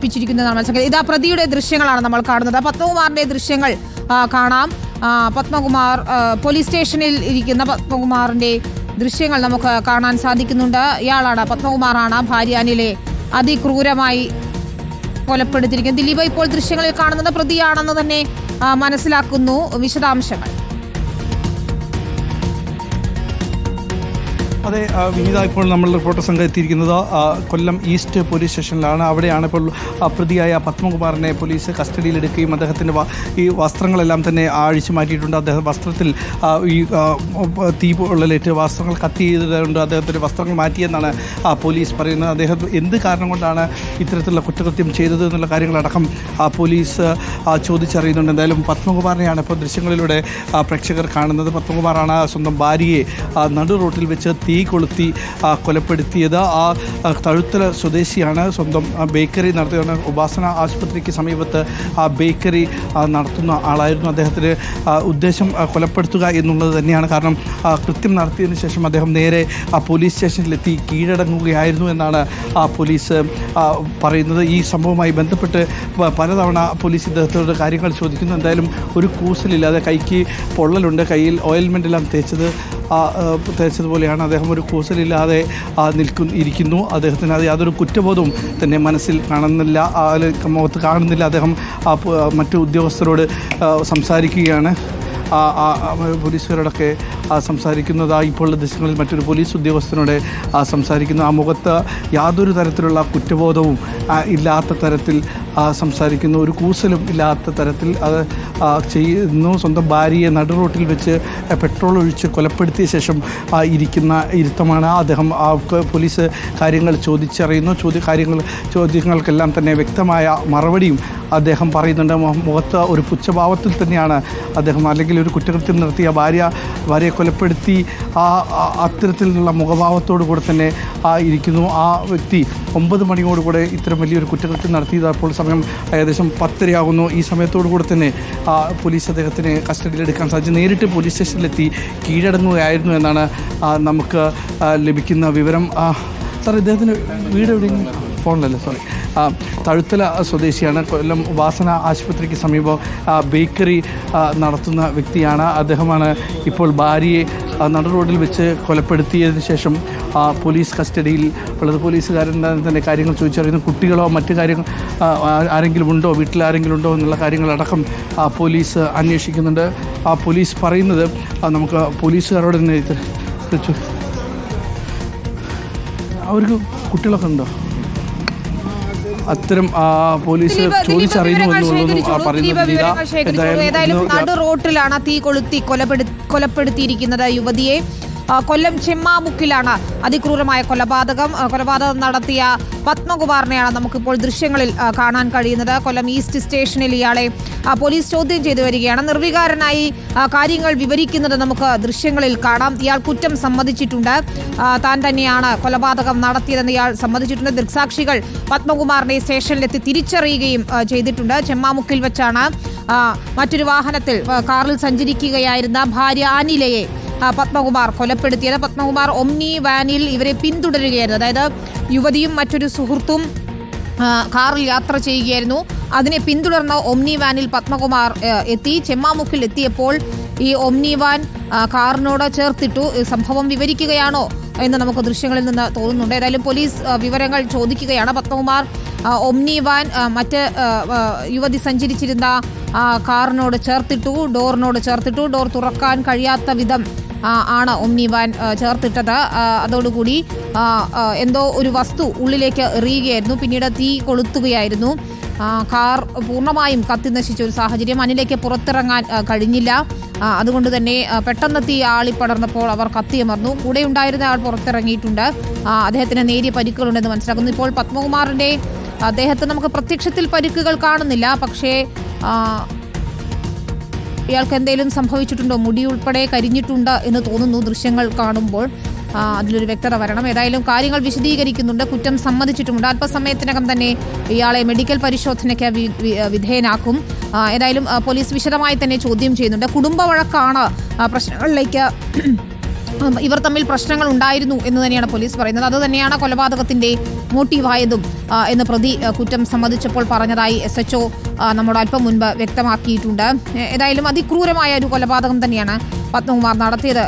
പ്പിച്ചിരിക്കുന്നതാണ് മനസ്സിലാക്കുന്നത്. ഇതാ പ്രതിയുടെ ദൃശ്യങ്ങളാണ് നമ്മൾ കാണുന്നത്. പത്മകുമാറിന്റെ ദൃശ്യങ്ങൾ കാണാം. പത്മകുമാർ പോലീസ് സ്റ്റേഷനിൽ ഇരിക്കുന്ന പത്മകുമാറിന്റെ ദൃശ്യങ്ങൾ നമുക്ക് കാണാൻ സാധിക്കുന്നുണ്ട്. ഇയാളാണ് പത്മകുമാറാണ്. ഭാര്യ അനിലെ അതിക്രൂരമായി കൊലപ്പെടുത്തിയിരിക്കുന്നത്. ദിലീപ് ഇപ്പോൾ ദൃശ്യങ്ങളിൽ കാണുന്നത് പ്രതിയാണെന്ന് തന്നെ മനസ്സിലാക്കുന്നു. വിശദാംശങ്ങൾ. അതെ വിനീത ഇപ്പോൾ നമ്മൾ റിപ്പോർട്ടർ സംഘം എത്തിയിരിക്കുന്നത് കൊല്ലം ഈസ്റ്റ് പോലീസ് സ്റ്റേഷനിലാണ്. അവിടെയാണ് ഇപ്പോൾ പ്രതിയായ പത്മകുമാറിനെ പോലീസ് കസ്റ്റഡിയിലെടുക്കുകയും അദ്ദേഹത്തിന്റെ ഈ വസ്ത്രങ്ങളെല്ലാം തന്നെ അഴിച്ചു മാറ്റിയിട്ടുണ്ട്. അദ്ദേഹം വസ്ത്രത്തിൽ ഈ തീ പൊള്ളലേറ്റ് വസ്ത്രങ്ങൾ കത്തി ചെയ്തതുകൊണ്ട് അദ്ദേഹത്തിന്റെ വസ്ത്രങ്ങൾ മാറ്റിയെന്നാണ് പോലീസ് പറയുന്നത്. അദ്ദേഹം എന്ത് കാരണം കൊണ്ടാണ് ഇത്തരത്തിലുള്ള കുറ്റകൃത്യം ചെയ്തത് എന്നുള്ള കാര്യങ്ങളടക്കം പോലീസ് ചോദിച്ചറിയുന്നുണ്ട്. എന്തായാലും പത്മകുമാറിനെയാണ് ഇപ്പോൾ ദൃശ്യങ്ങളിലൂടെ പ്രേക്ഷകർ കാണുന്നത്. പത്മകുമാറാണ് സ്വന്തം ഭാര്യയെ നടു റോട്ടിൽ വെച്ച് തീ കൊളുത്തി കൊലപ്പെടുത്തിയത്. ആ തഴുത്തല സ്വദേശിയാണ്. സ്വന്തം ബേക്കറി നടത്തിയാണ്. ഉപാസന ആശുപത്രിക്ക് സമീപത്ത് ആ ബേക്കറി നടത്തുന്ന ആളായിരുന്നു അദ്ദേഹത്തിന്. ഉദ്ദേശം കൊലപ്പെടുത്തുക എന്നുള്ളത് തന്നെയാണ്. കാരണം കൃത്യം നടത്തിയതിന് ശേഷം അദ്ദേഹം നേരെ ആ പോലീസ് സ്റ്റേഷനിലെത്തി കീഴടങ്ങുകയായിരുന്നു എന്നാണ് ആ പോലീസ് പറയുന്നത്. ഈ സംഭവവുമായി ബന്ധപ്പെട്ട് പലതവണ പോലീസ് ഇദ്ദേഹത്തോട് കാര്യങ്ങൾ ചോദിക്കുന്നു. എന്തായാലും ഒരു കൂസലില്ലാതെ കൈക്ക് പൊള്ളലുണ്ട്. കയ്യിൽ ഓയിൽമെന്റ് എല്ലാം തേച്ചത് തേച്ചതുപോലെയാണ് അദ്ദേഹം ഒരു കൂസലില്ലാതെ ആ, നിൽക്കുന്നു ഇരിക്കുന്നു. അദ്ദേഹത്തിന് അത് യാതൊരു കുറ്റബോധവും തന്നെ മനസ്സിൽ കാണുന്നില്ല ആ, മുഖത്ത് കാണുന്നില്ല. അദ്ദേഹം മറ്റു ഉദ്യോഗസ്ഥരോട് സംസാരിക്കുകയാണ്. പോലീസുകാരോടൊക്കെ സംസാരിക്കുന്നത്. ഇപ്പോൾ ദൃശ്യങ്ങളിൽ മറ്റൊരു പോലീസ് ഉദ്യോഗസ്ഥനോട് സംസാരിക്കുന്നു. ആ മുഖത്ത് യാതൊരു തരത്തിലുള്ള കുറ്റബോധവും ഇല്ലാത്ത തരത്തിൽ സംസാരിക്കുന്നു. ഒരു കൂസലും ഇല്ലാത്ത തരത്തിൽ അത് ചെയ്യുന്നു. സ്വന്തം ഭാര്യയെ നടുറോട്ടിൽ വെച്ച് പെട്രോൾ ഒഴിച്ച് കൊലപ്പെടുത്തിയ ശേഷം ഇരിക്കുന്ന ഇരുത്തമാണ് അദ്ദേഹം. ആ പോലീസ് കാര്യങ്ങൾ ചോദിച്ചറിയുന്നു. ചോദ്യ കാര്യങ്ങൾ ചോദ്യങ്ങൾക്കെല്ലാം തന്നെ വ്യക്തമായ മറുപടിയും അദ്ദേഹം പറയുന്നുണ്ട്. മുഖത്ത് ഒരു പുച്ഛഭാവത്തിൽ തന്നെയാണ് അദ്ദേഹം. അല്ലെങ്കിൽ ഒരു കുറ്റകൃത്യം നടത്തിയ ഭാര്യ ഭാര്യയെ കൊലപ്പെടുത്തി ആ അത്തരത്തിലുള്ള മുഖഭാവത്തോടു കൂടെ തന്നെ ആ ഇരിക്കുന്നു ആ വ്യക്തി. ഒമ്പത് മണിയോടുകൂടെ ഇത്തരം വലിയൊരു കുറ്റകൃത്യം നടത്തിയത് അപ്പോൾ സമയം ഏകദേശം പത്തരയാകുന്നു. ഈ സമയത്തോടു കൂടെ തന്നെ ആ പോലീസ് അദ്ദേഹത്തിന് കസ്റ്റഡിയിലെടുക്കാൻ സാധിച്ചു. നേരിട്ട് പോലീസ് സ്റ്റേഷനിലെത്തി കീഴടങ്ങുകയായിരുന്നു എന്നാണ് നമുക്ക് ലഭിക്കുന്ന വിവരം. സാർ ഇദ്ദേഹത്തിന് വീട് എവിടെയെങ്കിലും ഫോണിലല്ലേ? സോറി തഴുത്തല സ്വദേശിയാണ്. കൊല്ലം വാസന ആശുപത്രിക്ക് സമീപം ബേക്കറി നടത്തുന്ന വ്യക്തിയാണ്. അദ്ദേഹമാണ് ഇപ്പോൾ ഭാര്യയെ നട റോഡിൽ വെച്ച് കൊലപ്പെടുത്തിയതിന് ശേഷം പോലീസ് കസ്റ്റഡിയിൽ ഉള്ളത്. പോലീസുകാരൻ തന്നെ കാര്യങ്ങൾ ചോദിച്ചറിയുന്നു. കുട്ടികളോ മറ്റു കാര്യങ്ങൾ ആരെങ്കിലും ഉണ്ടോ? വീട്ടിൽ ആരെങ്കിലും ഉണ്ടോ? എന്നുള്ള കാര്യങ്ങളടക്കം പോലീസ് അന്വേഷിക്കുന്നുണ്ട്. ആ പോലീസ് പറയുന്നത് നമുക്ക് പോലീസുകാരോട് തന്നെ അവർക്ക് കുട്ടികളൊക്കെ ഉണ്ടോ? അത്തരം പോലീസ് ചോദിച്ചറിയുന്നു എന്നുള്ളതും. പറയുന്നത് നടു റോട്ടിലാണ് തീ കൊളുത്തി കൊലപ്പെടു കൊലപ്പെടുത്തിയിരിക്കുന്നത് യുവതിയെ കൊല്ലം ചെമ്മാമുക്കിലാണ് അതിക്രൂരമായ കൊലപാതകം. കൊലപാതകം നടത്തിയ പത്മകുമാറിനെയാണ് നമുക്കിപ്പോൾ ദൃശ്യങ്ങളിൽ കാണാൻ കഴിയുന്നത്. കൊല്ലം ഈസ്റ്റ് സ്റ്റേഷനിൽ ഇയാളെ പോലീസ് ചോദ്യം ചെയ്തു വരികയാണ്. നിർവികാരനായി കാര്യങ്ങൾ വിവരിക്കുന്നത് നമുക്ക് ദൃശ്യങ്ങളിൽ കാണാം. ഇയാൾ കുറ്റം സമ്മതിച്ചിട്ടുണ്ട്. താൻ തന്നെയാണ് കൊലപാതകം നടത്തിയതെന്ന് ഇയാൾ സമ്മതിച്ചിട്ടുണ്ട്. ദൃക്സാക്ഷികൾ പത്മകുമാറിനെ സ്റ്റേഷനിലെത്തി തിരിച്ചറിയുകയും ചെയ്തിട്ടുണ്ട്. ചെമ്മാമുക്കിൽ വെച്ചാണ് മറ്റൊരു വാഹനത്തിൽ കാറിൽ സഞ്ചരിക്കുകയായിരുന്ന ഭാര്യ അനിലയെ പത്മകുമാർ കൊലപ്പെടുത്തിയത്. പത്മകുമാർ ഒമ്നി വാനിൽ ഇവരെ പിന്തുടരുകയായിരുന്നു. അതായത് യുവതിയും മറ്റൊരു സുഹൃത്തും കാറിൽ യാത്ര ചെയ്യുകയായിരുന്നു. അതിനെ പിന്തുടർന്ന ഒമ്നി വാനിൽ പത്മകുമാർ എത്തി. ചെമ്മാമുക്കിൽ എത്തിയപ്പോൾ ഈ ഒമ്നി വാൻ കാറിനോട് ചേർത്തിട്ടു. സംഭവം വിവരിക്കുകയാണോ എന്ന് നമുക്ക് ദൃശ്യങ്ങളിൽ നിന്ന് തോന്നുന്നുണ്ട്. ഏതായാലും പോലീസ് വിവരങ്ങൾ ചോദിക്കുകയാണ്. പത്മകുമാർ ഒമ്നി വാൻ മറ്റ് യുവതി സഞ്ചരിച്ചിരുന്ന കാറിനോട് ചേർത്തിട്ടു ഡോറിനോട് ചേർത്തിട്ടു. ഡോർ തുറക്കാൻ കഴിയാത്ത വിധം ആണ് ഒമ്നി വാൻ ചേർത്തിട്ടത്. അതോടുകൂടി എന്തോ ഒരു വസ്തു ഉള്ളിലേക്ക് എറിയുകയായിരുന്നു. പിന്നീട് തീ കൊളുത്തുകയായിരുന്നു. കാർ പൂർണമായും കത്തി നശിച്ച ഒരു സാഹചര്യം അനിലേക്ക് പുറത്തിറങ്ങാൻ കഴിഞ്ഞില്ല. അതുകൊണ്ട് തന്നെ പെട്ടെന്ന് തീ ആളിപ്പടർന്നപ്പോൾ അവർ കത്തിയമർന്നു കൂടെ ഉണ്ടായിരുന്ന ആൾ പുറത്തിറങ്ങിയിട്ടുണ്ട്. അദ്ദേഹത്തിന് നേരിയ പരിക്കുകളുണ്ടെന്ന് മനസ്സിലാക്കുന്നു. ഇപ്പോൾ പത്മകുമാറിന്റെ അദ്ദേഹത്തെ നമുക്ക് പ്രത്യക്ഷത്തിൽ പരിക്കുകൾ കാണുന്നില്ല. പക്ഷേ ഇയാൾക്ക് എന്തെങ്കിലും സംഭവിച്ചിട്ടുണ്ടോ? മുടി ഉൾപ്പെടെ കരിഞ്ഞിട്ടുണ്ട് എന്ന് തോന്നുന്നു ദൃശ്യങ്ങൾ കാണുമ്പോൾ. അതിലൊരു വ്യക്തത വരണം. ഏതായാലും കാര്യങ്ങൾ വിശദീകരിക്കുന്നുണ്ട്. കുറ്റം സമ്മതിച്ചിട്ടുമുണ്ട്. അല്പസമയത്തിനകം തന്നെ ഇയാളെ മെഡിക്കൽ പരിശോധനയ്ക്ക് വിധേയനാക്കും. ഏതായാലും പോലീസ് വിശദമായി തന്നെ ചോദ്യം ചെയ്യുന്നുണ്ട്. കുടുംബ വഴക്കാണ് പ്രശ്നങ്ങളിലേക്ക് ഇവർ തമ്മിൽ പ്രശ്നങ്ങൾ ഉണ്ടായിരുന്നു എന്ന് തന്നെയാണ് പോലീസ് പറയുന്നത്. അത് തന്നെയാണ് കൊലപാതകത്തിന്റെ മോട്ടീവായതും എന്ന് പ്രതി കുറ്റം സമ്മതിച്ചപ്പോൾ പറഞ്ഞതായി എസ് എച്ച് നമ്മോട് അല്പം മുൻപ് വ്യക്തമാക്കിയിട്ടുണ്ട്. ഏതായാലും അതിക്രൂരമായ ഒരു കൊലപാതകം തന്നെയാണ് പത്മകുമാർ നടത്തിയത്.